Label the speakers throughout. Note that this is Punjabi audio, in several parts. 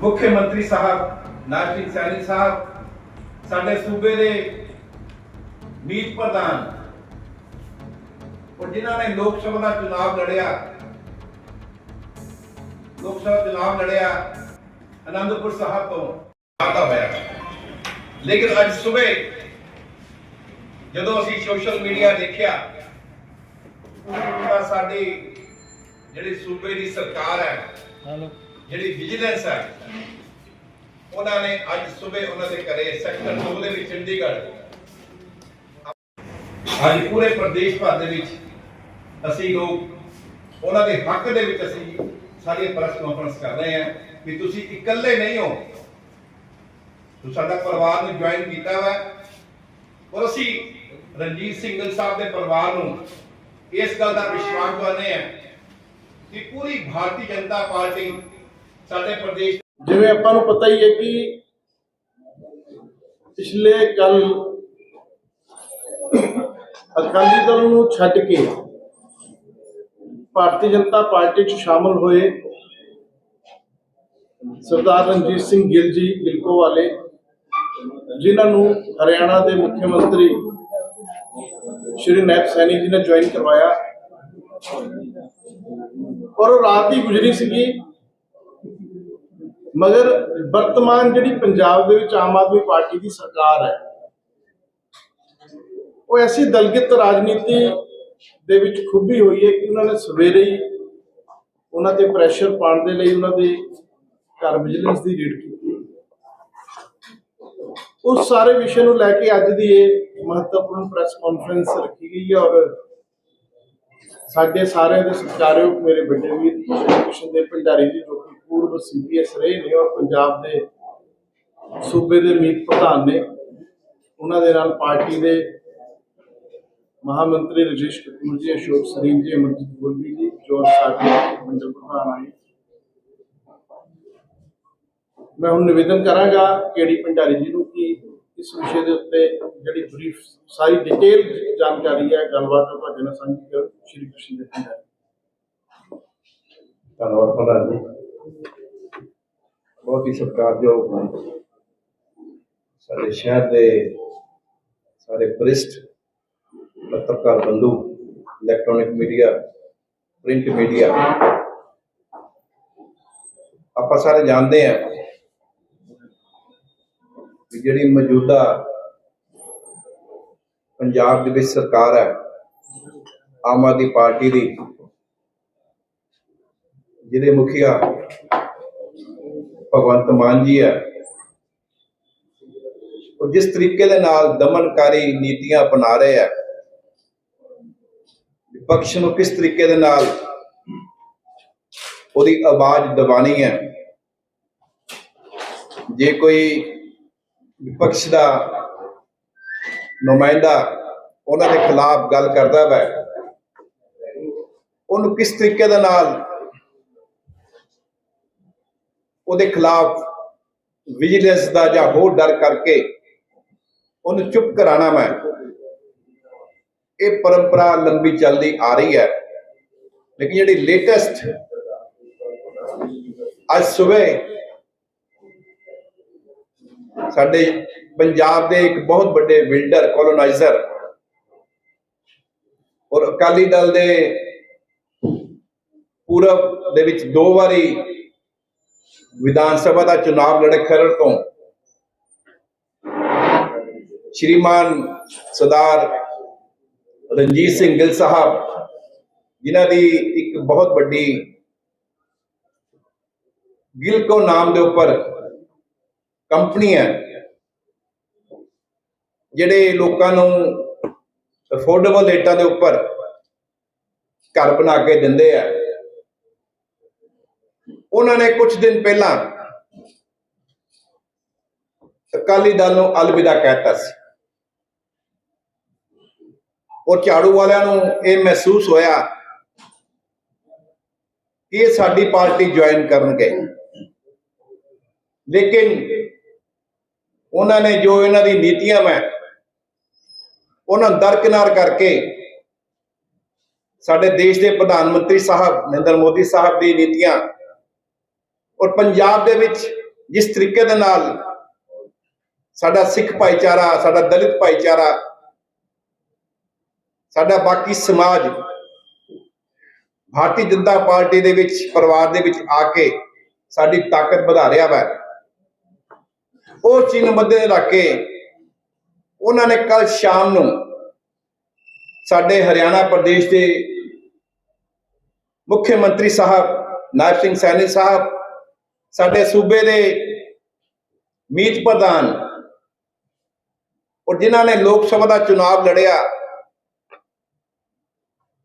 Speaker 1: ਮੁੱਖ ਮੰਤਰੀ ਸਾਹਿਬ ਨਾਜਿਬ ਸੈਣੀ ਸਾਹਿਬ, ਸਾਡੇ ਸੂਬੇ ਦੇ ਮੀਤ ਪ੍ਰਧਾਨ ਔਰ ਜਿਨ੍ਹਾਂ ਨੇ ਲੋਕ ਸਭਾ ਦਾ ਚੁਣਾਵ ਲੜਿਆ, ਲੋਕ ਸਭਾ ਚੁਣਾਵ ਲੜਿਆ ਅਨੰਦਪੁਰ ਸਾਹਿਬ ਤੋਂ ਆਦਾ ਹੋਇਆ। ਲੇਕਿਨ ਅੱਜ ਸਵੇਰ ਜਦੋਂ ਅਸੀਂ ਸੋਸ਼ਲ ਮੀਡੀਆ ਦੇਖਿਆ, ਤਾਂ ਸਾਡੀ ਜਿਹੜੀ ਸੂਬੇ ਦੀ ਸਰਕਾਰ ਹੈ ਜਿਹੜੀ ਵਿਜੀਲੈਂਸ ਹੈ ਉਹਨਾਂ ਨੇ ਅੱਜ ਸਵੇਰ ਉਹਨਾਂ ਦੇ ਘਰੇ ਸੈਕਟਰ 2 ਦੇ ਵਿੱਚ ਚੰਡੀਗੜ੍ਹ ਅੱਜ ਪੂਰੇ ਪ੍ਰਦੇਸ਼ ਭਰ ਦੇ ਵਿੱਚ ਅਸੀਂ ਲੋਕ ਉਹਨਾਂ ਦੇ ਹੱਕ ਦੇ ਵਿੱਚ ਅਸੀਂ ਸਾਰੀਆਂ ਪ੍ਰੈਸ ਕਾਨਫਰੰਸ ਕਰ ਰਹੇ ਹਾਂ ਕਿ ਤੁਸੀਂ ਇਕੱਲੇ ਨਹੀਂ ਹੋ। ਤੁਸੀਂ ਸਾਡਾ ਪਰਿਵਾਰ ਨੂੰ ਜੁਆਇਨ ਕੀਤਾ ਵਾ ਔਰ ਅਸੀਂ ਰਣਜੀਤ ਸਿੰਘਲ ਸਾਹਿਬ ਦੇ ਪਰਿਵਾਰ ਨੂੰ ਇਸ ਗੱਲ ਦਾ ਵਿਸ਼ਵਾਸ ਦਿਵਾਉਂਦੇ ਹਾਂ ਕਿ ਪੂਰੀ ਭਾਰਤੀ ਜਨਤਾ ਪਾਰਟੀ ਸਾਡੇ ਪ੍ਰਦੇਸ਼
Speaker 2: ਜਿਵੇਂ ਆਪਾਂ ਨੂੰ ਪਤਾ ਹੀ ਹੈ ਕਿ ਪਿਛਲੇ ਕੱਲ ਅਕਾਲੀ ਦਲ ਨੂੰ ਛੱਡ ਕੇ ਭਾਰਤੀ ਜਨਤਾ ਪਾਰਟੀ 'ਚ ਸ਼ਾਮਲ ਹੋਏ ਸਰਦਾਰ ਰਣਜੀਤ ਸਿੰਘ ਗਿੱਲ ਜੀ ਗਿਲਕੋ ਵਾਲੇ ਜਿਨ੍ਹਾਂ ਨੂੰ ਹਰਿਆਣਾ ਦੇ ਮੁੱਖ ਮੰਤਰੀ ਸ਼੍ਰੀ ਨੈਬ ਸੈਣੀ ਜੀ ਨੇ ਜੁਆਇਨ ਕਰਵਾਇਆ। ਔਰ ਉਹ ਰਾਤ ਹੀ ਗੁਜ਼ਰੀ ਸੀਗੀ। ਮਗਰ ਵਰਤਮਾਨ ਜਿਹੜੀ ਪੰਜਾਬ ਦੇ ਵਿੱਚ ਆਮ ਆਦਮੀ ਪਾਰਟੀ ਦੀ ਸਰਕਾਰ ਹੈ, ਉਹ ਐਸੀ ਦਲਗਿਤ ਰਾਜਨੀਤੀ ਦੇ ਵਿੱਚ ਖੁੱਬੀ ਹੋਈ ਹੈ ਕਿ ਉਹਨਾਂ ਨੇ ਸਵੇਰੇ ਹੀ ਉਹਨਾਂ ਤੇ ਪ੍ਰੈਸ਼ਰ ਪਾਉਣ ਦੇ ਲਈ ਉਹਨਾਂ ਦੇ ਘਰ ਵਿਜੀਲੈਂਸ ਦੀ ਰੇਡ ਕੀਤੀ। ਉਸ ਸਾਰੇ ਵਿਸ਼ੇ ਨੂੰ ਲੈ ਕੇ ਅੱਜ ਦੀ ਇਹ ਮਹੱਤਵਪੂਰਨ ਪ੍ਰੈਸ ਕਾਨਫਰੰਸ ਰੱਖੀ ਗਈ ਹੈ ਔਰ ਸਾਡੇ ਸਾਰਿਆਂ ਦੇ ਸਤਿਕਾਰਯੋਗ ਮੇਰੇ ਵੱਡੇ ਵੀਰ ਸ਼੍ਰੀ ਕ੍ਰਿਸ਼ਨ ਦੇ ਭੰਡਾਰੀ ਜੀ ਜੋ ਕਿ ਪੂਰਵ ਸੀਪੀਐਸ ਰਹੇ ਨੇ ਔਰ ਪੰਜਾਬ ਦੇ ਸੂਬੇ ਦੇ ਮੀਤ ਪ੍ਰਧਾਨ ਨੇ। ਉਹਨਾਂ ਦੇ ਨਾਲ ਪਾਰਟੀ ਦੇ ਮਹਾਮੰਤਰੀ ਰਜੇਸ਼ ਕਪੂਰ ਜੀ, ਅਸ਼ੋਕ ਸਰੀਨ ਜੀ, ਅਮਰਜੀਤ ਗੁਰਦੀ ਜੀ ਜੋ ਸਾਡੇ ਮੰਡਲ ਪ੍ਰਧਾਨ ਆਏ। ਮੈਂ ਹੁਣ ਨਿਵੇਦਨ ਕਰਾਂਗਾ ਕੇਡੀ ਭੰਡਾਰੀ ਜੀ ਨੂੰ ਕਿ ਇਸ ਵਿਸ਼ੇ ਦੇ ਉੱਤੇ ਜਿਹੜੀ ਬਰੀਫ ਸਾਰੀ ਡਿਟੇਲ ਜਾਣਕਾਰੀ ਹੈ, ਗੱਲਬਾਤ ਤੁਹਾਡੇ ਨਾਲ ਸਾਂਝੀ ਕਰਨ ਸ਼੍ਰੀ ਕ੍ਰਿਸ਼ਨ ਦੇ ਭੰਡਾਰੀ।
Speaker 3: ਧੰਨਵਾਦ ਪ੍ਰਧਾਨ ਜੀ। ਬਹੁਤ ਹੀ ਸਤਿਕਾਰਯੋਗ ਸਾਡੇ ਸ਼ਹਿਰ ਦੇ ਸਾਰੇ ਵਰਿਸ਼ਠ ਪੱਤਰਕਾਰ ਬੰਧੂ ਇਲੈਕਟ੍ਰੋਨਿਕ ਮੀਡੀਆ ਪ੍ਰਿੰਟ ਮੀਡੀਆ ਆਪਾਂ ਸਾਰੇ ਜਾਣਦੇ ਹਾਂ ਕਿ ਜਿਹੜੀ ਮੌਜੂਦਾ ਪੰਜਾਬ ਦੇ ਵਿੱਚ ਸਰਕਾਰ ਹੈ, ਆਮ ਆਦਮੀ ਪਾਰਟੀ ਦੀ, ਜਿਹਦੇ ਮੁਖੀਆ ਭਗਵੰਤ ਮਾਨ ਜੀ ਹੈ। ਉਹ ਜਿਸ ਤਰੀਕੇ ਦੇ ਨਾਲ ਦਮਨਕਾਰੀ ਨੀਤੀਆਂ ਅਪਣਾ ਰਹੇ ਹੈ, ਵਿਪਕਸ਼ ਨੂੰ ਕਿਸ ਤਰੀਕੇ ਦੇ ਨਾਲ ਉਹਦੀ ਆਵਾਜ਼ ਦਬਾਣੀ ਹੈ, ਜੇ ਕੋਈ ਵਿਪਕਸ਼ ਦਾ ਨੁਮਾਇੰਦਾ ਉਹਨਾਂ ਦੇ ਖਿਲਾਫ ਗੱਲ ਕਰਦਾ ਹੈ ਉਹਨੂੰ ਕਿਸ ਤਰੀਕੇ ਦੇ ਨਾਲ ਉਹਦੇ ਖਿਲਾਫ ਵਿਜੀਲੈਂਸ ਦਾ ਜਾਂ ਹੋਰ ਡਰ ਕਰਕੇ ਉਹਨੂੰ ਚੁੱਪ ਕਰਾਣਾ ਮੈਂ। ਇਹ ਪਰੰਪਰਾ ਲੰਬੀ ਚੱਲਦੀ ਆ ਰਹੀ ਹੈ। ਲੇਕਿਨ ਜਿਹੜੀ ਲੇਟੈਸਟ ਅੱਜ ਸਵੇਰ ਸਾਡੇ ਪੰਜਾਬ ਦੇ ਇੱਕ ਬਹੁਤ ਵੱਡੇ ਬਿਲਡਰ ਕੋਲੋਨਾਈਜ਼ਰ ਔਰ ਅਕਾਲੀ ਦਲ ਦੇ ਪੂਰਬ ਦੇ ਵਿੱਚ ਦੋ ਵਾਰੀ ਵਿਧਾਨ ਸਭਾ ਦਾ ਚੁਣਾਵ ਲੜੇ ਖਰੜ ਤੋਂ ਸ਼੍ਰੀਮਾਨ ਸਰਦਾਰ ਰਣਜੀਤ ਸਿੰਘ ਗਿੱਲ ਸਾਹਿਬ, ਜਿਨ੍ਹਾਂ ਦੀ ਇੱਕ ਬਹੁਤ ਵੱਡੀ ਗਿਲਕੋ ਨਾਮ ਦੇ ਉੱਪਰ ਕੰਪਨੀ ਹੈ, ਜਿਹੜੇ ਲੋਕਾਂ ਨੂੰ ਅਫੋਰਡੇਬਲ ਰੇਟਾਂ ਦੇ ਉੱਪਰ ਘਰ ਬਣਾ ਕੇ ਦਿੰਦੇ ਆ। ਉਹਨਾਂ ਨੇ ਕੁਝ ਦਿਨ ਪਹਿਲਾਂ ਅਕਾਲੀ ਦਲ ਨੂੰ ਅਲਵਿਦਾ ਕਹਿਤਾ ਸੀ। ਔਰ ਝਾੜੂ ਵਾਲਿਆਂ ਨੂੰ ਇਹ ਮਹਿਸੂਸ ਹੋਇਆ ਕਿ ਇਹ ਸਾਡੀ ਪਾਰਟੀ ਜੁਆਇਨ ਕਰਨਗੇ। ਲੇਕਿਨ ਉਹਨਾਂ ਨੇ ਜੋ ਇਹਨਾਂ ਦੀ ਨੀਤੀਆਂ ਮੈਂ ਉਹਨਾਂ ਦਰਕਿਨਾਰ ਕਰਕੇ ਸਾਡੇ ਦੇਸ਼ ਦੇ ਪ੍ਰਧਾਨ ਮੰਤਰੀ ਸਾਹਿਬ ਨਰਿੰਦਰ ਮੋਦੀ ਸਾਹਿਬ ਦੀ ਨੀਤੀਆਂ ਔਰ ਪੰਜਾਬ ਦੇ ਵਿੱਚ ਜਿਸ ਤਰੀਕੇ ਦੇ ਨਾਲ ਸਾਡਾ ਸਿੱਖ ਭਾਈਚਾਰਾ, ਸਾਡਾ ਦਲਿਤ ਭਾਈਚਾਰਾ, ਸਾਡਾ ਬਾਕੀ ਸਮਾਜ ਭਾਰਤੀ ਜਨਤਾ ਪਾਰਟੀ ਦੇ ਵਿੱਚ, ਪਰਿਵਾਰ ਦੇ ਵਿੱਚ ਆ ਕੇ ਸਾਡੀ ਤਾਕਤ ਵਧਾ ਰਿਹਾ ਵਾ। ਉਹ ਚੀਜ਼ ਨੂੰ ਮੱਦੇ ਰੱਖ ਕੇ ਉਹਨਾਂ ਨੇ ਕੱਲ ਸ਼ਾਮ ਨੂੰ ਸਾਡੇ ਹਰਿਆਣਾ ਪ੍ਰਦੇਸ਼ ਦੇ ਮੁੱਖ ਮੰਤਰੀ ਸਾਹਿਬ, ਨਾਇਬ ਸਿੰਘ ਸੈਣੀ ਸਾਹਿਬ ਸਾਡੇ ਸੂਬੇ ਦੇ ਮੀਤ ਪ੍ਰਧਾਨ ਔਰ ਜਿਨ੍ਹਾਂ ਨੇ ਲੋਕ ਸਭਾ ਦਾ ਚੁਣਾਵ ਲੜਿਆ,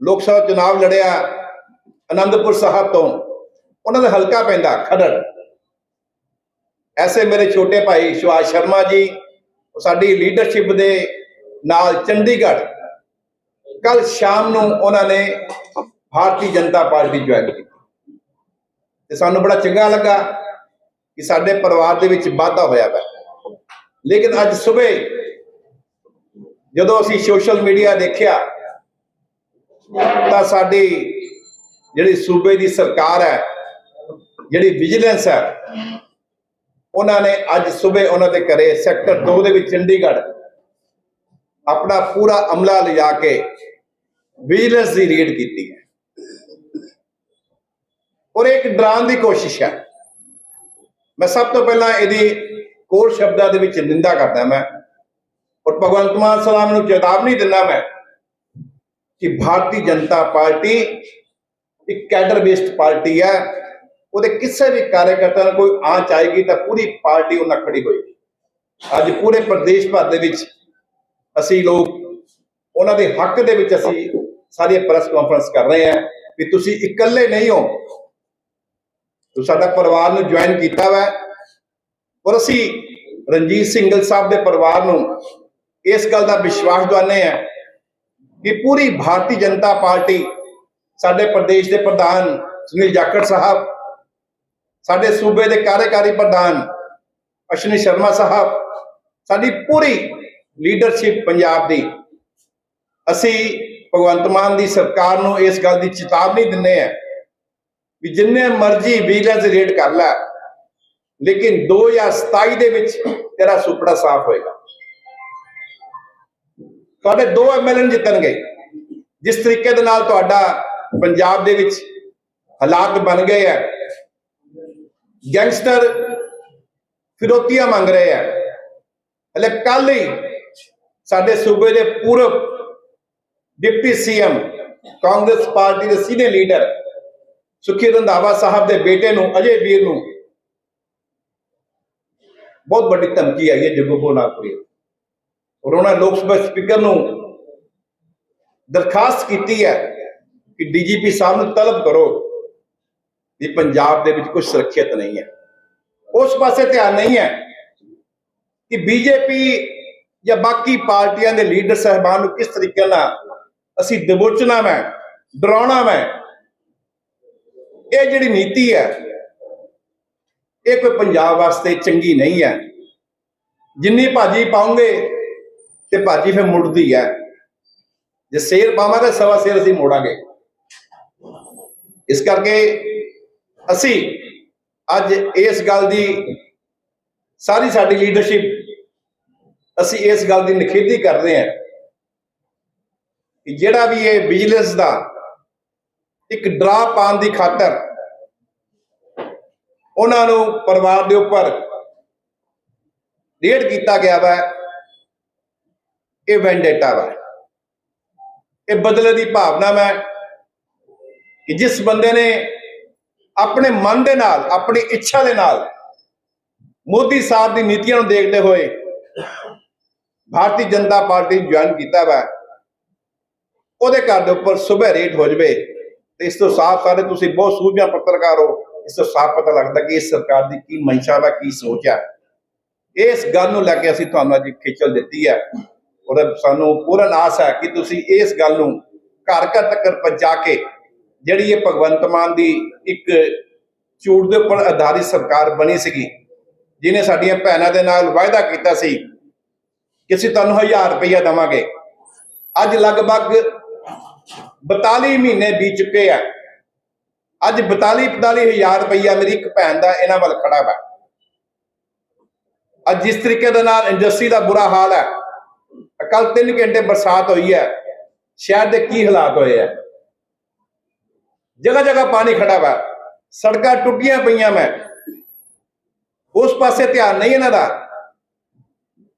Speaker 3: ਲੋਕ ਸਭਾ ਚੁਣਾਵ ਲੜਿਆ ਅਨੰਦਪੁਰ ਸਾਹਿਬ ਤੋਂ, ਉਹਨਾਂ ਦਾ ਹਲਕਾ ਪੈਂਦਾ ਖਰੜ। ਐਸੇ ਮੇਰੇ ਛੋਟੇ ਭਾਈ ਸੁਭਾਸ਼ ਸ਼ਰਮਾ ਜੀ ਸਾਡੀ ਲੀਡਰਸ਼ਿਪ ਦੇ ਨਾਲ ਚੰਡੀਗੜ੍ਹ। ਕੱਲ ਸ਼ਾਮ ਨੂੰ ਉਹਨਾਂ ਨੇ ਭਾਰਤੀ ਜਨਤਾ ਪਾਰਟੀ ਜੁਆਇਨ ਕੀਤੀ। ਤੇ ਸਾਨੂੰ ਬੜਾ ਚੰਗਾ ਲੱਗਾ ਕਿ ਸਾਡੇ ਪਰਿਵਾਰ ਦੇ ਵਿੱਚ ਵਾਧਾ ਹੋਇਆ ਹੈ ਲੇਕਿਨ ਅੱਜ ਸਵੇਰ ਜਦੋਂ ਅਸੀਂ ਸੋਸ਼ਲ ਮੀਡੀਆ ਦੇਖਿਆ, ਤਾਂ ਸਾਡੀ ਜਿਹੜੀ ਸੂਬੇ ਦੀ ਸਰਕਾਰ ਹੈ, ਜਿਹੜੀ ਵਿਜੀਲੈਂਸ ਹੈ, ਉਹਨਾਂ ਨੇ ਅੱਜ ਸਵੇਰ ਉਹਨਾਂ ਦੇ ਘਰੇ ਸੈਕਟਰ 2 ਦੇ ਵਿੱਚ ਚੰਡੀਗੜ੍ਹ ਆਪਣਾ ਪੂਰਾ ਅਮਲਾ ਲਿਜਾ ਕੇ ਵਿਜੀਲੈਂਸ ਦੀ ਰੇਡ ਕੀਤੀ ਹੈ। ਔਰ ਇੱਕ ਡਰਾਉਣ ਦੀ ਕੋਸ਼ਿਸ਼ ਹੈ। ਮੈਂ ਸਭ ਤੋਂ ਪਹਿਲਾਂ ਇਹਦੀ ਕੋਰ ਸ਼ਬਦਾਂ ਦੇ ਵਿੱਚ ਨਿੰਦਾ ਕਰਦਾ ਮੈਂ। ਔਰ ਭਗਵੰਤ ਮਾਨ ਸਾਹਿਬ ਨੂੰ ਚੇਤਾਵਨੀ ਦਿੰਦਾ ਮੈਂ ਕਿ ਭਾਰਤੀ ਜਨਤਾ ਪਾਰਟੀ ਇੱਕ ਕੈਡਰ ਬੇਸਡ ਪਾਰਟੀ ਹੈ। ਉਹਦੇ ਕਿਸੇ ਵੀ ਕਾਰਜਕਰਤਾ ਨੂੰ ਕੋਈ ਆਂਚ ਆਏਗੀ ਤਾਂ ਪੂਰੀ ਪਾਰਟੀ ਉਹਨਾਂ ਖੜੀ ਹੋਏਗੀ। ਅੱਜ ਪੂਰੇ ਪ੍ਰਦੇਸ਼ ਭਰ ਦੇ ਵਿੱਚ ਅਸੀਂ ਲੋਕ ਉਹਨਾਂ ਦੇ ਹੱਕ ਦੇ ਵਿੱਚ ਅਸੀਂ ਸਾਰੀ ਪ੍ਰੈਸ ਕਾਨਫਰੰਸ ਕਰ ਰਹੇ ਹਾਂ ਵੀ ਤੁਸੀਂ ਇਕੱਲੇ ਨਹੀਂ ਹੋ। ਸਾਡਾ ਪਰਿਵਾਰ ਨੂੰ ਜੁਆਇਨ ਕੀਤਾ ਵਾ। ਔਰ ਅਸੀਂ ਰਣਜੀਤ ਸਿੰਘਲ ਸਾਹਿਬ ਦੇ ਪਰਿਵਾਰ ਨੂੰ ਇਸ ਗੱਲ ਦਾ ਵਿਸ਼ਵਾਸ ਦਿਵਾਉਂਦੇ ਹਾਂ ਕਿ ਪੂਰੀ ਭਾਰਤੀ ਜਨਤਾ ਪਾਰਟੀ ਸਾਡੇ ਪ੍ਰਦੇਸ਼ ਦੇ ਪ੍ਰਧਾਨ ਸੁਨੀਲ ਜਾਖੜ ਸਾਹਿਬ, ਸਾਡੇ ਸੂਬੇ ਦੇ ਕਾਰਜਕਾਰੀ ਪ੍ਰਧਾਨ ਅਸ਼ਵਨੀ ਸ਼ਰਮਾ ਸਾਹਿਬ, ਸਾਡੀ ਪੂਰੀ ਲੀਡਰਸ਼ਿਪ ਪੰਜਾਬ ਦੀ। ਅਸੀਂ ਭਗਵੰਤ ਮਾਨ ਦੀ ਸਰਕਾਰ ਨੂੰ ਇਸ ਗੱਲ ਦੀ ਚੇਤਾਵਨੀ ਦਿੰਦੇ ਆ ਵੀ ਜਿੰਨੇ ਮਰਜ਼ੀ ਵਿਜੀਲੈਂਸ ਰੇਟ ਕਰ ਲੈ, ਲੇਕਿਨ 2027 ਦੇ ਵਿੱਚ ਤੇਰਾ ਸੁਪੜਾ ਸਾਫ਼ ਹੋਏਗਾ। ਤੁਹਾਡੇ ਦੋ ਐਮਐਲਏ ਜਿੱਤਣਗੇ। ਜਿਸ ਤਰੀਕੇ ਦੇ ਨਾਲ ਤੁਹਾਡਾ ਪੰਜਾਬ ਦੇ ਵਿੱਚ ਹਾਲਾਤ ਬਣ ਗਏ ਆ ਗੈਂਗਸਟਰ ਫਿਰੋਤੀਆਂ ਮੰਗ ਰਹੇ ਆ ਹਲੇ ਕੱਲ ਹੀ ਸਾਡੇ ਸੂਬੇ ਦੇ ਪੂਰਬ ਡਿਪਟੀ ਸੀਐਮ ਕਾਂਗਰਸ ਪਾਰਟੀ ਦੇ ਸੀਨੀਅਰ ਲੀਡਰ ਸੁਖੀ ਰੰਧਾਵਾ ਸਾਹਿਬ ਦੇ ਬੇਟੇ ਨੂੰ, ਅਜੇ ਵੀਰ ਨੂੰ। ਬਹੁਤ ਵੱਡੀ ਧਮਕੀ ਆਈ ਹੈ ਜੱਗੂਪੁਰ ਨਾਗਪੁਰੀ ਔਰ ਉਹਨਾਂ ਲੋਕ ਸਭਾ ਸਪੀਕਰ ਨੂੰ ਦਰਖਾਸਤ ਕੀਤੀ ਹੈ ਕਿ ਡੀਜੀਪੀ ਸਾਹਿਬ ਨੂੰ ਤਲਬ ਕਰੋ ਕਿ ਪੰਜਾਬ ਦੇ ਵਿੱਚ ਕੁਝ ਸੁਰੱਖਿਅਤ ਨਹੀਂ ਹੈ। ਉਸ ਪਾਸੇ ਧਿਆਨ ਨਹੀਂ ਹੈ ਕਿ ਬੀਜੇਪੀ ਜਾਂ ਬਾਕੀ ਪਾਰਟੀਆਂ ਦੇ ਲੀਡਰ ਸਹਿਬਾਨ ਨੂੰ ਕਿਸ ਤਰੀਕੇ ਨਾਲ ਅਸੀਂ ਦਬੋਚਣਾ ਮੈਂ, ਡਰਾਉਣਾ ਮੈਂ ਇਹ ਜਿਹੜੀ ਨੀਤੀ ਹੈ, ਇਹ ਕੋਈ ਪੰਜਾਬ ਵਾਸਤੇ ਚੰਗੀ ਨਹੀਂ ਹੈ। ਜਿੰਨੀ ਭਾਜੀ ਪਾਉਂਗੇ ਤੇ ਭਾਜੀ ਫਿਰ ਮੁੜਦੀ ਹੈ। ਜੇ ਸੇਰ ਪਾਵਾਂਗੇ, ਸਵਾ ਸੇਰ ਅਸੀਂ ਮੋੜਾਂਗੇ। ਇਸ ਕਰਕੇ ਅਸੀਂ ਅੱਜ ਇਸ ਗੱਲ ਦੀ ਸਾਰੀ ਸਾਡੀ ਲੀਡਰਸ਼ਿਪ ਅਸੀਂ ਇਸ ਗੱਲ ਦੀ ਨਿਖੇਧੀ ਕਰਦੇ ਹਾਂ ਕਿ ਜਿਹੜਾ ਵੀ ਇਹ ਵਿਜੀਲੈਂਸ ਦਾ ਇੱਕ ਡਰਾ ਪਾਉਣ ਦੀ ਖਾਤਰ ਉਹਨਾਂ ਨੂੰ ਪਰਿਵਾਰ ਦੇ ਉੱਪਰ ਰੇਡ ਕੀਤਾ ਗਿਆ ਵਾ। ਇਹ ਵੈਂਡੇਟਾ ਵਾ। ਇਹ ਬਦਲੇ ਦੀ ਭਾਵਨਾ ਮੈਂ ਕਿ ਜਿਸ ਬੰਦੇ ਨੇ ਆਪਣੇ ਮਨ ਦੇ ਨਾਲ, ਆਪਣੀ ਇੱਛਾ ਦੇ ਨਾਲ ਮੋਦੀ ਸਾਹਿਬ ਦੀ ਨੀਤੀਆਂ ਨੂੰ ਦੇਖਦੇ ਹੋਏ ਭਾਰਤੀ ਜਨਤਾ ਪਾਰਟੀ ਜੁਆਇਨ ਕੀਤਾ ਵਾ। ਉਹਦੇ ਘਰ ਦੇ ਉੱਪਰ ਸੁਬਹ ਰੇਟ ਹੋ ਜਵੇ। ਤੇ ਇਸ ਤੋਂ ਸਾਫ਼ ਸਾਰੇ ਤੁਸੀਂ ਬਹੁਤ ਸੂਝਵਾਨ ਪੱਤਰਕਾਰ ਹੋ, ਇਸ ਤੋਂ ਸਾਫ਼ ਪਤਾ ਲੱਗਦਾ ਕਿ ਇਸ ਸਰਕਾਰ ਦੀ ਕੀ ਮਨਸ਼ਾ ਵਾ, ਕੀ ਸੋਚ ਹੈ ਇਸ ਗੱਲ ਨੂੰ ਲੈ ਕੇ ਅਸੀਂ ਤੁਹਾਨੂੰ ਅੱਜ ਖੇਚਲ ਦਿੱਤੀ ਹੈ ਔਰ ਸਾਨੂੰ ਪੂਰਨ ਆਸ ਹੈ ਕਿ ਤੁਸੀਂ ਇਸ ਗੱਲ ਨੂੰ ਘਰ ਘਰ ਤੱਕ ਪਹੁੰਚਾ ਕੇ ਜਿਹੜੀ ਇਹ ਭਗਵੰਤ ਮਾਨ ਦੀ ਇੱਕ ਝੂਠ ਦੇ ਉੱਪਰ ਆਧਾਰਿਤ ਸਰਕਾਰ ਬਣੀ ਸੀਗੀ ਜਿਨੇ ਸਾਡੀਆਂ ਭੈਣਾਂ ਦੇ ਨਾਲ ਵਾਅਦਾ ਕੀਤਾ ਸੀ ਕਿ ਅਸੀਂ ਤੁਹਾਨੂੰ 1000 ਰੁਪਇਆ ਦੇਵਾਂਗੇ। ਅੱਜ ਲਗਭਗ 42 ਮਹੀਨੇ ਬੀਤ ਚੁੱਕੇ ਆ। ਅੱਜ 42 45 ਹਜ਼ਾਰ ਰੁਪਈਆ ਮੇਰੀ ਇੱਕ ਭੈਣ ਦਾ ਇਹਨਾਂ ਵੱਲ ਖੜਾ ਵਾ। ਅੱਜ ਜਿਸ ਤਰੀਕੇ ਦੇ ਨਾਲ ਇੰਡਸਟਰੀ ਦਾ ਬੁਰਾ ਹਾਲ ਹੈ ਕੱਲ 3 ਘੰਟੇ ਬਰਸਾਤ ਹੋਈ ਹੈ ਸ਼ਹਿਰ ਦੇ ਕੀ ਹਾਲਾਤ ਹੋਏ ਆ। ਜਗ੍ਹਾ ਜਗ੍ਹਾ ਪਾਣੀ ਖੜਾ ਵਾ, ਸੜਕਾਂ ਟੁੱਟੀਆਂ ਪਈਆਂ ਮੈਂ ਉਸ ਪਾਸੇ ਧਿਆਨ ਨਹੀਂ ਇਹਨਾਂ ਦਾ।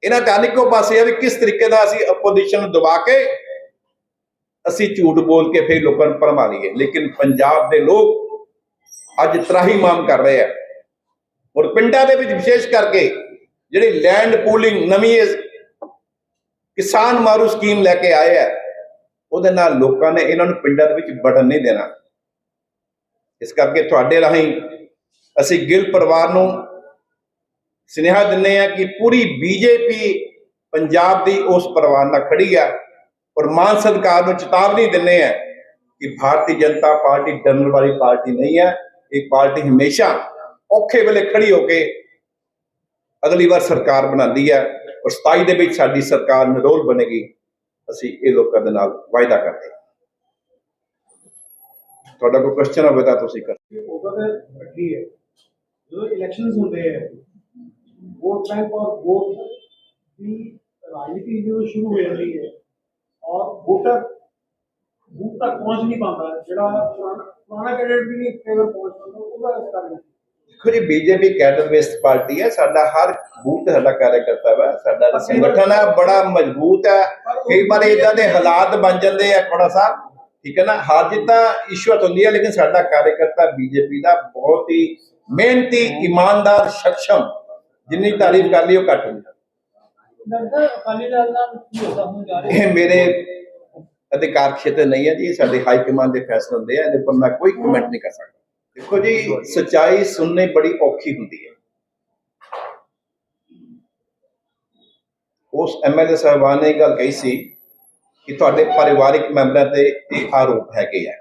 Speaker 3: ਇਹਨਾਂ ਧਿਆਨ ਇੱਕੋ ਪਾਸੇ ਆ ਵੀ ਕਿਸ ਤਰੀਕੇ ਦਾ ਅਸੀਂ ਆਪੋਜੀਸ਼ਨ ਨੂੰ ਦਬਾ ਕੇ ਅਸੀਂ ਝੂਠ ਬੋਲ ਕੇ ਫਿਰ ਲੋਕਾਂ ਨੂੰ ਭਰਮਾ ਲਈਏ। ਲੇਕਿਨ ਪੰਜਾਬ ਦੇ ਲੋਕ ਅੱਜ ਤਰਾਹੀ ਮਾਮ ਕਰ ਰਹੇ ਆ। ਔਰ ਪਿੰਡਾਂ ਦੇ ਵਿੱਚ ਵਿਸ਼ੇਸ਼ ਕਰਕੇ ਜਿਹੜੀ ਲੈਂਡ ਪੂਲਿੰਗ ਨਵੀਂ ਕਿਸਾਨ ਮਾਰੂ ਸਕੀਮ ਲੈ ਕੇ ਆਏ ਆ, ਉਹਦੇ ਨਾਲ ਲੋਕਾਂ ਨੇ ਇਹਨਾਂ ਨੂੰ ਪਿੰਡਾਂ ਦੇ ਵਿੱਚ ਵੜਨ ਨਹੀਂ ਦੇਣਾ। ਇਸ ਕਰਕੇ ਤੁਹਾਡੇ ਰਾਹੀਂ ਅਸੀਂ ਗਿੱਲ ਪਰਿਵਾਰ ਨੂੰ ਸੁਨੇਹਾ ਦਿੰਦੇ ਆ ਕਿ ਪੂਰੀ ਬੀਜੇਪੀ ਪੰਜਾਬ ਦੀ ਉਸ ਪਰਿਵਾਰ ਨਾਲ ਖੜੀ ਆ। ਔਰ ਮਾਨ ਸਰਕਾਰ ਨੂੰ ਚੇਤਾਵਨੀ ਦਿੰਦੇ ਆ ਕਿ ਭਾਰਤੀ ਜਨਤਾ ਪਾਰਟੀ ਡਰਨ ਵਾਲੀ ਪਾਰਟੀ ਨਹੀਂ ਹੈ। ਇਹ ਪਾਰਟੀ ਹਮੇਸ਼ਾ ਔਖੇ ਵੇਲੇ ਖੜੀ ਹੋ ਕੇ ਅਗਲੀ ਵਾਰ ਸਰਕਾਰ ਬਣਾਉਂਦੀ ਹੈ ਔਰ 27 ਦੇ ਵਿੱਚ ਸਾਡੀ ਸਰਕਾਰ ਨਿਰੋਲ ਬਣੇਗੀ। ਅਸੀਂ ਇਹ ਲੋਕਾਂ ਦੇ ਨਾਲ ਵਾਅਦਾ ਕਰਦੇ ਤੁਹਾਡਾ ਕੋਈ ਕੁਐਸਚਨ ਹੋਵੇ ਤਾਂ ਤੁਸੀਂ ਕਰ
Speaker 2: ਹੈ। ਜਦੋਂ ਇਲੈਕਸ਼ਨਸ ਹੁੰਦੇ ਹੈ ਵੋਟ ਬੈਂਕ ਔਰ ਵੋਟ ਦੀ ਰਾਜਨੀਤੀ ਜਦੋਂ ਸ਼ੁਰੂ ਹੋ ਜਾਂਦੀ ਹੈ ਔਰ ਵੋਟਰ ਬੂਥ ਤੱਕ ਪਹੁੰਚ ਨਹੀਂ ਪਾਉਂਦਾ। ਜਿਹੜਾ ਪੁਰਾਣਾ ਪੁਰਾਣਾ ਕੈਂਡੀਡੇਟ ਵੀ ਨਹੀਂ ਫੇਵਰ ਪਹੁੰਚ ਪਾਉਂਦਾ ਉਹਦਾ ਇਸ ਕਾਰਨ
Speaker 3: ਦੇਖੋ ਜੀ ਬੀਜੇਪੀ ਕੈਡਰ ਬੇਸਡ ਪਾਰਟੀ ਹੈ ਸਾਡਾ ਹਰ ਬੂਥ ਸਾਡਾ ਕਾਰਜਕਰਤਾ ਵਾ ਸਾਡਾ ਸੰਗਠਨ ਹੈ ਬੜਾ ਮਜ਼ਬੂਤ ਹੈ। ਕਈ ਵਾਰ ਇਦਾਂ ਦੇ ਹਾਲਾਤ ਬਣ ਜਾਂਦੇ ਆ ਥੋੜਾ ਸਾ ਠੀਕ ਹੈ ਨਾ? ਹਾਰ ਜਿੱਤ ਤਾਂ ਈਸ਼ਵਤ ਹੁੰਦੀ ਹੈ ਲੇਕਿਨ ਸਾਡਾ ਕਾਰਜਕਰਤਾ ਬੀਜੇਪੀ ਦਾ ਬਹੁਤ ਹੀ ਮਿਹਨਤੀ ਇਮਾਨਦਾਰ ਸક્ષਮ ਜਿੰਨੀ ਤਾਰੀਫ ਕਰ ਲਈ ਉਹ ਘੱਟ ਹੁੰਦੀ ਇਹ ਮੇਰੇ ਅਧਿਕਾਰ ਖੇਤਰ ਨਹੀਂ ਹੈ ਜੀ ਸਾਡੇ ਹਾਈ ਕਮਾਂਡ ਦੇ ਫੈਸਲੇ ਹੁੰਦੇ ਆ, ਇਹਦੇ ਉੱਪਰ ਮੈਂ ਕੋਈ ਕਮੈਂਟ ਨਹੀਂ ਕਰ ਸਕਦਾ। ਦੇਖੋ ਜੀ, ਸਚਾਈ ਸੁਣਨੀ ਬੜੀ ਔਖੀ ਹੁੰਦੀ ਹੈ। ਉਸ ਐਮਐਲਏ ਸਾਹਿਬਾਨ ਨੇ ਇਹ ਗੱਲ ਕਹੀ ਸੀ ਕਿ ਤੁਹਾਡੇ ਪਰਿਵਾਰਿਕ ਮੈਂਬਰਾਂ ਤੇ ਇਹ ਆਰੋਪ ਹੈਗੇ ਆ।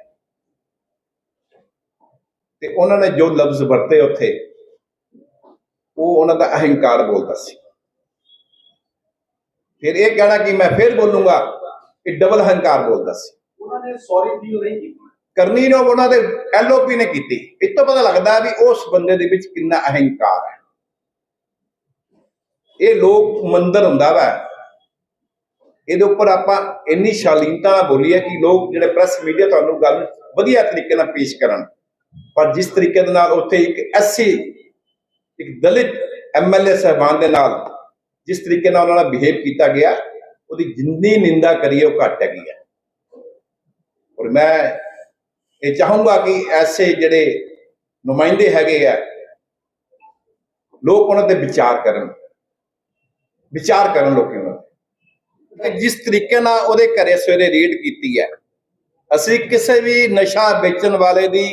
Speaker 3: ਤੇ ਉਹਨਾਂ ਨੇ ਜੋ ਲਫ਼ਜ਼ ਵਰਤੇ ਉੱਥੇ, ਉਹ ਉਹਨਾਂ ਦਾ ਅਹੰਕਾਰ ਬੋਲਦਾ ਸੀ। ਫਿਰ ਇਹ ਕਹਿਣਾ ਕਿ ਮੈਂ ਫਿਰ ਬੋਲੂੰਗਾ ਇਹ ਡਬਲ ਹੰਕਾਰ ਬੋਲਦਾ ਸੀ।
Speaker 2: ਉਹਨਾਂ ਨੇ ਸੌਰੀ ਫੀਲ ਨਹੀਂ ਕੀਤੀ?
Speaker 3: ਕਰਨੀ ਨੂੰ ਉਹਨਾਂ ਦੇ ਐਲਓਪੀ ਨੇ ਕੀਤੀ। ਇਸ ਤੋਂ ਪਤਾ ਲੱਗਦਾ ਵੀ ਉਸ ਬੰਦੇ ਦੇ ਵਿੱਚ ਕਿੰਨਾ ਅਹੰਕਾਰ ਹੈ। ਇਹ ਲੋਕ ਮੰਦਰ ਹੁੰਦਾ ਵਾ। ਇਹਦੇ ਉੱਪਰ ਆਪਾਂ ਇੰਨੀ ਸ਼ਾਲੀਨਤਾ ਨਾਲ ਬੋਲੀਏ ਕਿ ਲੋਕ ਜਿਹੜੇ ਪ੍ਰੈਸ ਮੀਡੀਆ ਤੁਹਾਨੂੰ ਗੱਲ ਵਧੀਆ ਤਰੀਕੇ ਨਾਲ ਪੇਸ਼ ਕਰਨ। ਪਰ ਜਿਸ ਤਰੀਕੇ ਦੇ ਨਾਲ ਉੱਥੇ ਇੱਕ ਐਸਸੀ ਇੱਕ ਦਲਿਤ ਐਮਐਲਏ ਸਹਿਬਾਨ ਦੇ ਨਾਲ ਜਿਸ ਤਰੀਕੇ ਨਾਲ ਉਹਨਾਂ ਨਾਲ ਬਿਹੇਵ ਕੀਤਾ ਗਿਆ, ਉਹਦੀ ਜਿੰਨੀ ਨਿੰਦਾ ਕਰੀਏ ਉਹ ਘੱਟ ਹੈਗੀ ਹੈ। ਔਰ ਮੈਂ ਇਹ ਚਾਹੂੰਗਾ ਕਿ ਐਸੇ ਜਿਹੜੇ ਨੁਮਾਇੰਦੇ ਹੈਗੇ ਆ, ਲੋਕ ਉਹਨਾਂ ਤੇ ਵਿਚਾਰ ਕਰਨ। ਵਿਚਾਰ ਕਰਨ ਲੋਕੀ ਉਹਨਾਂ ਤੇ। ਕਿ ਜਿਸ ਤਰੀਕੇ ਨਾਲ ਉਹਦੇ ਘਰੇ ਸਵੇਰੇ ਰੀਡ ਕੀਤੀ ਹੈ, ਅਸੀਂ ਕਿਸੇ ਵੀ ਨਸ਼ਾ ਵੇਚਣ ਵਾਲੇ ਦੀ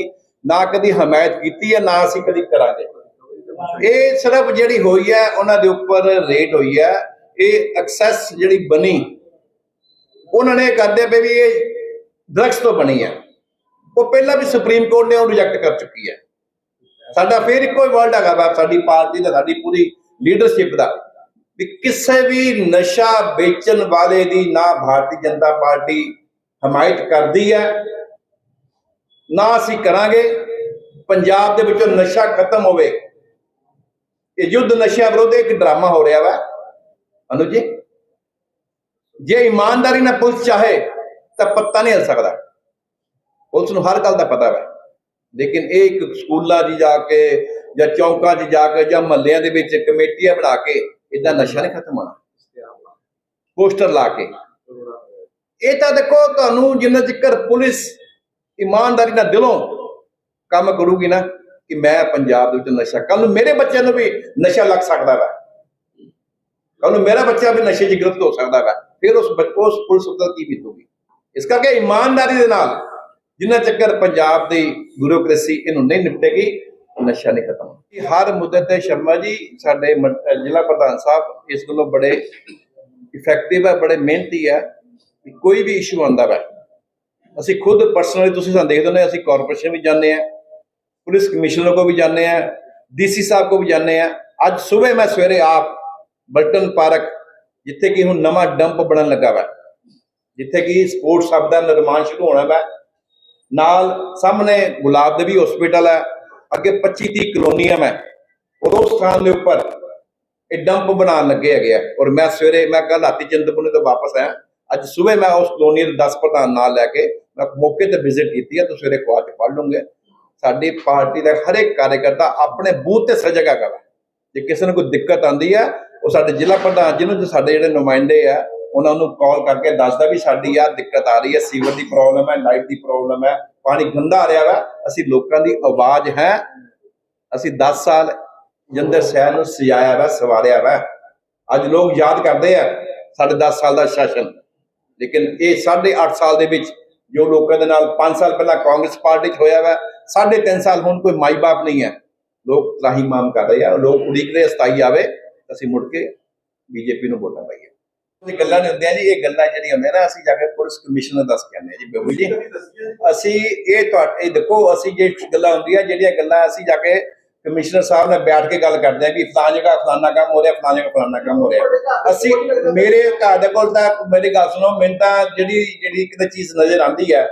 Speaker 3: ਨਾ ਕਦੀ ਹਮਾਇਤ ਕੀਤੀ ਹੈ, ਨਾ ਅਸੀਂ ਕਦੀ ਕਰਾਂਗੇ। ਇਹ ਸਿਰਫ ਜਿਹੜੀ ਹੋਈ ਹੈ, ਉਹਨਾਂ ਦੇ ਉੱਪਰ ਰੇਟ ਹੋਈ ਹੈ। ਇਹ ਐਕਸੈਸ ਜਿਹੜੀ ਬਣੀ, ਉਹਨਾਂ ਨੇ ਕਰਦੇ ਪਏ ਵੀ ਇਹ ਡਰੱਗਸ ਤੋਂ ਬਣੀ ਹੈ। ਉਹ ਪਹਿਲਾਂ ਵੀ ਸੁਪਰੀਮ ਕੋਰਟ ਨੇ ਉਹ ਰਿਜੈਕਟ ਕਰ ਚੁੱਕੀ ਹੈ। ਸਾਡਾ ਫੇਰ ਇੱਕੋ ਹੀ ਵਰਡ ਹੈਗਾ ਵਾ ਸਾਡੀ ਪਾਰਟੀ ਦਾ, ਸਾਡੀ ਪੂਰੀ ਲੀਡਰਸ਼ਿਪ ਦਾ। ਵੀ ਕਿਸੇ ਵੀ ਨਸ਼ਾ ਵੇਚਣ ਵਾਲੇ ਦੀ ਨਾ ਭਾਰਤੀ ਜਨਤਾ ਪਾਰਟੀ ਹਮਾਇਤ ਕਰਦੀ ਹੈ, ਨਾ ਅਸੀਂ ਕਰਾਂਗੇ। ਪੰਜਾਬ ਦੇ ਵਿੱਚੋਂ ਨਸ਼ਾ ਖਤਮ ਹੋਵੇ। ਇਹ ਯੁੱਧ ਨਸ਼ਿਆਂ ਵਿਰੁੱਧ ਇੱਕ ਡਰਾਮਾ ਹੋ ਰਿਹਾ ਵਾ। ਅਨੁਜ ਜੀ, ਜੇ ਇਮਾਨਦਾਰੀ ਨਾਲ ਪੁਲਿਸ ਚਾਹੇ, ਤਾਂ ਪੱਤਾ ਨਹੀਂ ਹਿਲ ਸਕਦਾ। ਪੁਲਿਸ ਨੂੰ ਹਰ ਗੱਲ ਦਾ ਪਤਾ ਵਾ। ਲੇਕਿਨ ਇਹ ਇੱਕ ਸਕੂਲਾਂ 'ਚ ਜਾ ਕੇ, ਜਾਂ ਚੌਂਕਾਂ 'ਚ ਜਾ ਕੇ, ਜਾਂ ਮਹੱਲਿਆਂ ਦੇ ਵਿੱਚ ਕਮੇਟੀਆਂ ਬਣਾ ਕੇ ਇਦਾਂ ਨਸ਼ਾ ਨਹੀਂ ਖਤਮ ਹੋਣਾ। ਪੋਸਟਰ ਲਾ ਕੇ। ਇਹ ਤਾਂ ਦੇਖੋ, ਤੁਹਾਨੂੰ ਜਿੰਨਾ ਚਿਰ ਪੁਲਿਸ ਇਮਾਨਦਾਰੀ ਨਾਲ ਦਿਲੋਂ ਕੰਮ ਕਰੂਗੀ ਨਾ ਕਿ ਮੈਂ ਪੰਜਾਬ ਦੇ ਵਿੱਚ ਨਸ਼ਾ ਕੱਲ ਨੂੰ ਮੇਰੇ ਬੱਚਿਆਂ ਨੂੰ ਵੀ ਨਸ਼ਾ ਲੱਗ ਸਕਦਾ ਵਾ। ਕੱਲ ਨੂੰ ਮੇਰਾ ਬੱਚਾ ਵੀ ਨਸ਼ੇ 'ਚ ਗ੍ਰਿਫਤ ਹੋ ਸਕਦਾ ਵਾ। ਫਿਰ ਉਸ ਬੱਚ- ਉਸ ਪੁਲਿਸ ਉੱਤੇ ਕੀ ਬੀਤੂਗੀ? ਇਸ ਕਰਕੇ ਇਮਾਨਦਾਰੀ ਦੇ ਨਾਲ ਜਿੰਨਾ ਚੱਕਰ ਪੰਜਾਬ ਦੀ ਬਿਊਰੋਕ੍ਰੇਸੀ ਇਹਨੂੰ ਨਹੀਂ ਨਿਪਟੇਗੀ, ਨਸ਼ਾ ਨਹੀਂ ਖਤਮ ਹਰ ਮੁੱਦੇ ਤੇ ਸ਼ਰਮਾ ਜੀ, ਸਾਡੇ ਜ਼ਿਲ੍ਹਾ ਪ੍ਰਧਾਨ ਸਾਹਿਬ ਇਸ ਗੱਲੋਂ ਬੜੇ ਇਫੈਕਟਿਵ ਹੈ ਬੜੇ ਮਿਹਨਤੀ ਹੈ ਕੋਈ ਵੀ ਇਸ਼ੂ ਆਉਂਦਾ ਵਾ। ਅਸੀਂ ਖੁਦ ਪਰਸਨਲੀ ਤੁਸੀਂ ਸਾਨੂੰ ਦੇਖਦੇ ਹੋ ਅਸੀਂ ਕਾਰਪੋਰੇਸ਼ਨ ਵੀ ਜਾਂਦੇ ਆ। ਪੁਲਿਸ ਕਮਿਸ਼ਨਰ ਕੋ ਵੀ ਜਾਂਦੇ ਆ, ਡੀਸੀ ਸਾਹਿਬ ਕੋ ਵੀ ਜਾਂਦੇ ਆ। ਅੱਜ ਸਵੇਰੇ ਮੈਂ ਸਵੇਰੇ ਆਪ ਬਲਟਨ ਪਾਰਕ, ਜਿੱਥੇ ਕਿ ਹੁਣ ਨਵਾਂ ਡੰਪ ਬਣਨ ਲੱਗਾ ਵਾ, ਜਿੱਥੇ ਕਿ ਸਪੋਰਟਸ ਹੱਬ ਦਾ ਨਿਰਮਾਣ ਸ਼ੁਰੂ ਹੋਣਾ ਵਾ। ਨਾਲ ਸਾਹਮਣੇ ਗੁਲਾਬ ਦੇਵੀ ਹਸਪੀਟਲ ਹੈ ਅੱਗੇ 25 30 ਕਲੋਨੀਆਂ ਹੈ ਔਰ ਉਸ ਸਥਾਨ ਦੇ ਉੱਪਰ ਇਹ ਡੰਪ ਬਣਾਉਣ ਲੱਗੇ ਹੈਗੇ ਆ। ਔਰ ਮੈਂ ਸਵੇਰੇ ਮੈਂ ਕੱਲ ਰਾਤੀ ਚਿੰਤਪੁਰਨੀ ਤੋਂ ਵਾਪਸ ਆਇਆ। ਅੱਜ ਸਵੇਰੇ ਮੈਂ ਉਸ ਕਲੋਨੀ ਦੇ 10 ਪ੍ਰਧਾਨ ਨਾਲ ਲੈ ਕੇ ਮੈਂ ਮੌਕੇ ਤੇ ਵਿਜ਼ਿਟ ਕੀਤੀ ਹੈ ਤੁਸੀਂ ਸਵੇਰੇ ਅਖਬਾਰ ਚ ਪੜ੍ਹ ਲਓਗੇ। ਸਾਡੀ ਪਾਰਟੀ ਦਾ ਹਰ ਇੱਕ ਕਾਰਜਕਰਤਾ ਆਪਣੇ ਬੂਥ ਤੇ ਸਜਗਾ ਕਰ ਜੇ ਕਿਸੇ ਨੂੰ ਕੋਈ ਦਿੱਕਤ ਆਂਦੀ ਹੈ, ਉਹ ਸਾਡੇ ਜ਼ਿਲ੍ਹਾ ਪ੍ਰਧਾਨ ਜਿਹਨੂੰ ਜੋ ਸਾਡੇ ਜਿਹੜੇ ਨੁਮਾਇੰਦੇ ਆ, ਉਹਨਾਂ ਨੂੰ ਕਾਲ ਕਰਕੇ ਦੱਸਦਾ ਵੀ ਸਾਡੀ ਆ ਦਿੱਕਤ ਆ ਰਹੀ ਹੈ, ਸੀਵਰ ਦੀ ਪ੍ਰੋਬਲਮ ਹੈ, ਲਾਈਟ ਦੀ ਪ੍ਰੋਬਲਮ ਹੈ, ਪਾਣੀ ਗੰਦਾ ਆ ਰਿਹਾ ਵਾ, ਅਸੀਂ ਲੋਕਾਂ ਦੀ ਆਵਾਜ਼ ਹੈ। ਅਸੀਂ 10 ਸਾਲ ਜੰਦਰ ਸ਼ਹਿਰ ਨੂੰ ਸਜਾਇਆ ਵਾ, ਸਵਾਰਿਆ ਵਾ। ਅੱਜ ਲੋਕ ਯਾਦ ਕਰਦੇ ਆ, ਸਾਡੇ 10 ਸਾਲ ਦਾ ਸ਼ਾਸਨ। ਲੇਕਿਨ ਇਹ 8.5 ਸਾਲ ਦੇ ਵਿੱਚ ਜੋ ਲੋਕਾਂ ਦੇ ਨਾਲ 5 ਸਾਲ ਪਹਿਲਾਂ ਕਾਂਗਰਸ ਪਾਰਟੀ 'ਚ ਹੋਇਆ ਵਾ 3.5 ਸਾਲ ਹੁਣ ਕੋਈ ਮਾਈ ਬਾਪ ਨਹੀਂ ਹੈ। ਲੋਕ ਤਰਾਹੀ ਮਾਮ ਕਰ ਰਹੇ ਆ ਲੋਕ ਉਡੀਕਦੇ ਸਤਾਈ ਆਵੇ ਅਸੀਂ ਮੁੜ ਕੇ ਬੀਜੇਪੀ ਨੂੰ ਵੋਟਾਂ ਪਾਈਏ। ਇਹ ਗੱਲਾਂ ਨਹੀਂ ਹੁੰਦੀਆਂ ਜੀ ਇਹ ਗੱਲਾਂ ਜਿਹੜੀਆਂ ਹੁੰਦੀਆਂ ਨਾ ਅਸੀਂ ਜਾ ਕੇ ਪੁਲਿਸ ਕਮਿਸ਼ਨਰ ਦੱਸ ਕੇ ਆਉਂਦੇ ਜੀ ਬਾਬੂ ਜੀ। ਅਸੀਂ ਇਹ ਤੁਹਾਡੇ ਦੇਖੋ ਅਸੀਂ ਜੇ ਗੱਲਾਂ ਹੁੰਦੀਆਂ ਜਿਹੜੀਆਂ ਗੱਲਾਂ ਅਸੀਂ ਜਾ ਕੇ ਕਮਿਸ਼ਨਰ ਸਾਹਿਬ ਨਾਲ ਬੈਠ ਕੇ ਗੱਲ ਕਰਦੇ ਆ ਵੀ ਫਲਾਂ ਜਗ੍ਹਾ ਫਲਾਨਾ ਕੰਮ ਹੋ ਰਿਹਾ ਫਲਾਂ ਜਗ੍ਹਾ ਫਲਾਨਾ ਕੰਮ ਹੋ ਰਿਹਾ। ਅਸੀਂ ਮੇਰੇ ਘਰ ਦੇ ਕੋਲ ਤਾਂ ਮੇਰੀ ਗੱਲ ਸੁਣੋ, ਮੈਨੂੰ ਤਾਂ ਜਿਹੜੀ ਜਿਹੜੀ ਕਿਤੇ ਚੀਜ਼ ਨਜ਼ਰ ਆਉਂਦੀ ਹੈ,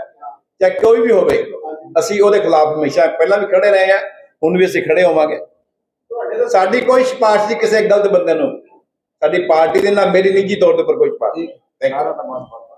Speaker 3: ਚਾਹੇ ਕੋਈ ਵੀ ਹੋਵੇ, ਅਸੀਂ ਉਹਦੇ ਖਿਲਾਫ ਹਮੇਸ਼ਾ ਪਹਿਲਾਂ ਵੀ ਖੜੇ ਰਹੇ ਆ, ਹੁਣ ਵੀ ਅਸੀਂ ਖੜੇ ਹੋਵਾਂਗੇ। ਸਾਡੀ ਕੋਈ ਸਿਫਾਰਿਸ਼ ਨਹੀਂ ਕਿਸੇ ਗਲਤ ਬੰਦੇ ਨੂੰ। ਸਾਡੀ ਪਾਰਟੀ ਦੇ ਨਾਲ ਮੇਰੀ ਨਿੱਜੀ ਤੌਰ ਤੇ ਪਰ ਕੋਈ ਸਿਫਾਰਿਸ਼ ਨਹੀਂ। Thank you